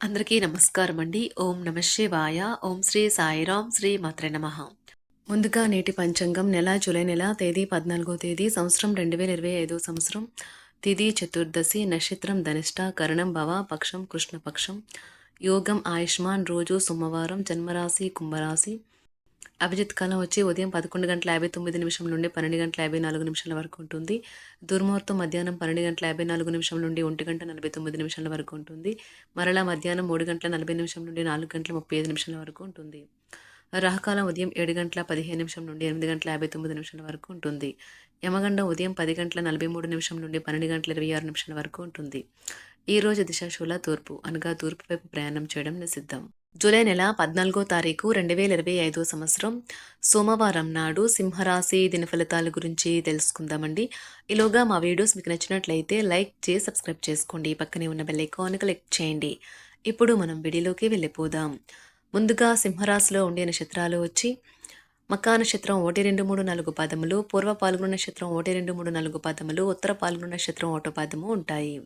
అందరికీ నమస్కారం అండి ఓం నమ శివాయ. ఓం శ్రీ సాయిరాం శ్రీ మాత్రే నమ. ముందుగా నేటి పంచాంగం నెల జూలై నెల తేదీ పద్నాలుగో తేదీ సంవత్సరం రెండు వేల ఇరవై ఐదో సంవత్సరం. తిథి చతుర్దశి నక్షత్రం ధనిష్ట కరణం భవ పక్షం కృష్ణపక్షం. యోగం ఆయుష్మాన్ రోజు సోమవారం జన్మరాశి కుంభరాశి. అభిజిత్ కాలం వచ్చి ఉదయం పదకొండు గంటల యాభై తొమ్మిది నిమిషం నుండి పన్నెండు గంటల యాభై నాలుగు నిమిషాల వరకు ఉంటుంది. దుర్ముహూర్తం మధ్యాహ్నం పన్నెండు గంటల యాభై నాలుగు నిమిషం నుండి ఒంటి గంట నలభై తొమ్మిది నిమిషాల వరకు ఉంటుంది. మరలా మధ్యాహ్నం మూడు గంటల నలభై నిమిషం నుండి నాలుగు గంటల ముప్పై ఐదు నిమిషాల వరకు ఉంటుంది. రాహకాలం ఉదయం ఏడు గంటల పదిహేను నిమిషం నుండి ఎనిమిది గంటల యాభై తొమ్మిది నిమిషాల వరకు ఉంటుంది. యమగండం ఉదయం పది గంటల నలభై మూడు నిమిషం నుండి పన్నెండు గంటల ఇరవై ఆరు నిమిషాల వరకు ఉంటుంది. ఈ రోజు దిశాశూల తూర్పు అనగా తూర్పు వైపు ప్రయాణం చేయడం నిషిద్ధం. జూలై నెల పద్నాలుగో తారీఖు రెండు వేల ఇరవై ఐదో సంవత్సరం సోమవారం నాడు సింహరాశి దిన ఫలితాల గురించి తెలుసుకుందామండి. ఈలోగా మా వీడియోస్ మీకు నచ్చినట్లయితే లైక్ చేసి సబ్స్క్రైబ్ చేసుకోండి. పక్కనే ఉన్న బెల్ ఐకాన్ క్లిక్ చేయండి. ఇప్పుడు మనం వీడియోలోకి వెళ్ళిపోదాం. ముందుగా సింహరాశిలో ఉండే నక్షత్రాలు వచ్చి మకా నక్షత్రం ఒకటి రెండు మూడు నాలుగు పదములు పూర్వ పాల్గొన నక్షత్రం ఒకటి రెండు మూడు నాలుగు పదములు ఉత్తర పాల్గొన నక్షత్రం ఒకటో పదము ఉంటాయి.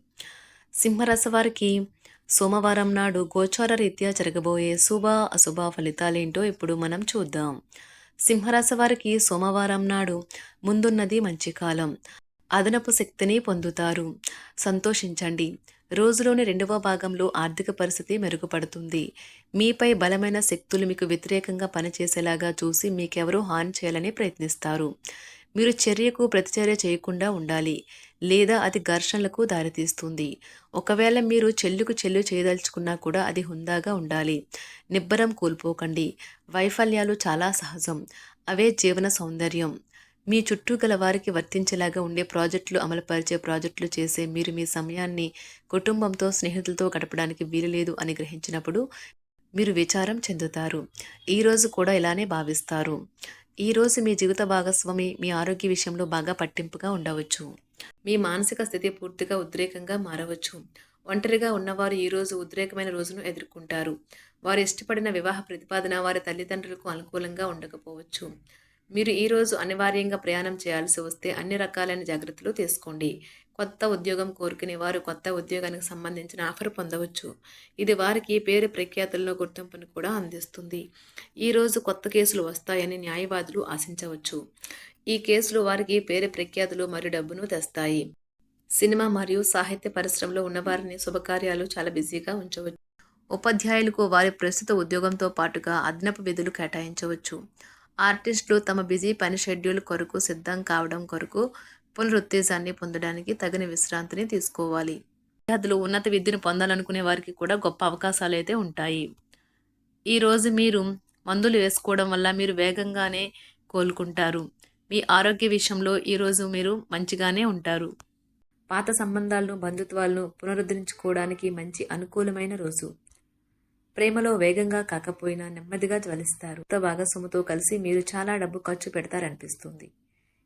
సింహరాశి వారికి సోమవారం నాడు గోచార రీత్యా జరగబోయే శుభ అశుభ ఫలితాలేంటో ఇప్పుడు మనం చూద్దాం. సింహరాశి వారికి సోమవారం నాడు ముందున్నది మంచి కాలం. అదనపు శక్తిని పొందుతారు. సంతోషించండి. రోజులోని రెండవ భాగంలో ఆర్థిక పరిస్థితి మెరుగుపడుతుంది. మీపై బలమైన శక్తులు మీకు వ్యతిరేకంగా పనిచేసేలాగా చూసి మీకెవరూ హాని చేయాలని ప్రయత్నిస్తారు. మీరు చర్యకు ప్రతిచర్య చేయకుండా ఉండాలి లేదా అది ఘర్షణలకు దారితీస్తుంది. ఒకవేళ మీరు చెల్లుకు చెల్లు చేయదలుచుకున్నా కూడా అది హుందాగా ఉండాలి. నిబ్బరం కోల్పోకండి. వైఫల్యాలు చాలా సహజం. అవే జీవన సౌందర్యం. మీ చుట్టూ గల వారికి వర్తించేలాగా ఉండే ప్రాజెక్టులు అమలుపరిచే ప్రాజెక్టులు చేసే మీరు మీ సమయాన్ని కుటుంబంతో స్నేహితులతో గడపడానికి వీలులేదు అని గ్రహించినప్పుడు మీరు విచారం చెందుతారు. ఈరోజు కూడా ఇలానే భావిస్తారు. ఈరోజు మీ జీవిత భాగస్వామి మీ ఆరోగ్య విషయంలో బాగా పట్టింపుగా ఉండవచ్చు. మీ మానసిక స్థితి పూర్తిగా ఉద్రేకంగా మారవచ్చు. ఒంటరిగా ఉన్నవారు ఈరోజు ఉద్రేకమైన రోజును ఎదుర్కొంటారు. వారు ఇష్టపడిన వివాహ ప్రతిపాదన వారి తల్లిదండ్రులకు అనుకూలంగా ఉండకపోవచ్చు. మీరు ఈరోజు అనివార్యంగా ప్రయాణం చేయాల్సి వస్తే అన్ని రకాలైన జాగ్రత్తలు తీసుకోండి. కొత్త ఉద్యోగం కోరుకునే వారు కొత్త ఉద్యోగానికి సంబంధించిన ఆఫర్ పొందవచ్చు. ఇది వారికి పేరు ప్రఖ్యాతుల్లో గుర్తింపును కూడా అందిస్తుంది. ఈరోజు కొత్త కేసులు వస్తాయని న్యాయవాదులు ఆశించవచ్చు. ఈ కేసులు వారికి పేరు ప్రఖ్యాతులు మరియు డబ్బును తెస్తాయి. సినిమా మరియు సాహిత్య పరిశ్రమలో ఉన్నవారిని శుభకార్యాలు చాలా బిజీగా ఉంచవచ్చు. ఉపాధ్యాయులకు వారి ప్రస్తుత ఉద్యోగంతో పాటుగా అదనపు విధులు కేటాయించవచ్చు. ఆర్టిస్టులు తమ బిజీ పని షెడ్యూల్ కొరకు సిద్ధం కావడం కొరకు పునరుత్తేజాన్ని పొందడానికి తగిన విశ్రాంతిని తీసుకోవాలి. విద్యార్థులు ఉన్నత విద్యను పొందాలనుకునే వారికి కూడా గొప్ప అవకాశాలు అయితే ఉంటాయి. ఈరోజు మీరు మందులు వేసుకోవడం వల్ల మీరు వేగంగానే కోలుకుంటారు. మీ ఆరోగ్య విషయంలో ఈరోజు మీరు మంచిగానే ఉంటారు. పాత సంబంధాలను బంధుత్వాలను పునరుద్ధరించుకోవడానికి మంచి అనుకూలమైన రోజు. ప్రేమలో వేగంగా కాకపోయినా నెమ్మదిగా జ్వలిస్తారు. కొత్త భాగస్వామితో కలిసి మీరు చాలా డబ్బు ఖర్చు పెడతారనిపిస్తుంది.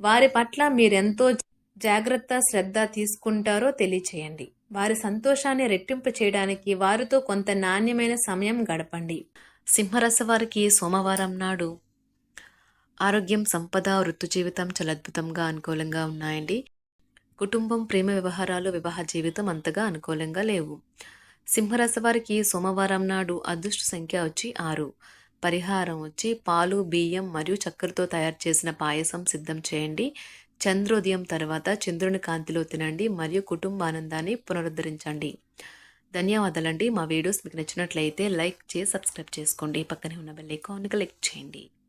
వారి పట్ల మీరెంతో జాగ్రత్త శ్రద్ధ తీసుకుంటారో తెలియచేయండి. వారి సంతోషాన్ని రెట్టింపు చేయడానికి వారితో కొంత నాణ్యమైన సమయం గడపండి. సింహరస వారికి సోమవారం నాడు ఆరోగ్యం సంపద వృత్తి జీవితం చాలా అద్భుతంగా అనుకూలంగా ఉన్నాయండి. కుటుంబం ప్రేమ వ్యవహారాలు వివాహ జీవితం అంతగా అనుకూలంగా లేవు. సింహరస వారికి సోమవారం నాడు అదృష్ట సంఖ్య వచ్చి ఆరు. పరిహారం వచ్చి పాలు బియ్యం మరియు చక్కెరతో తయారు చేసిన పాయసం సిద్ధం చేయండి. చంద్రోదయం తర్వాత చంద్రుని కాంతిలో తినండి మరియు కుటుంబ ఆనందాన్ని పునరుద్ధరించండి. ధన్యవాదాలండి. మా వీడియోస్ మీకు నచ్చినట్లయితే లైక్ చేసి సబ్స్క్రైబ్ చేసుకోండి. పక్కనే ఉన్న బెల్ ఐకాన్ క్లిక్ చేయండి.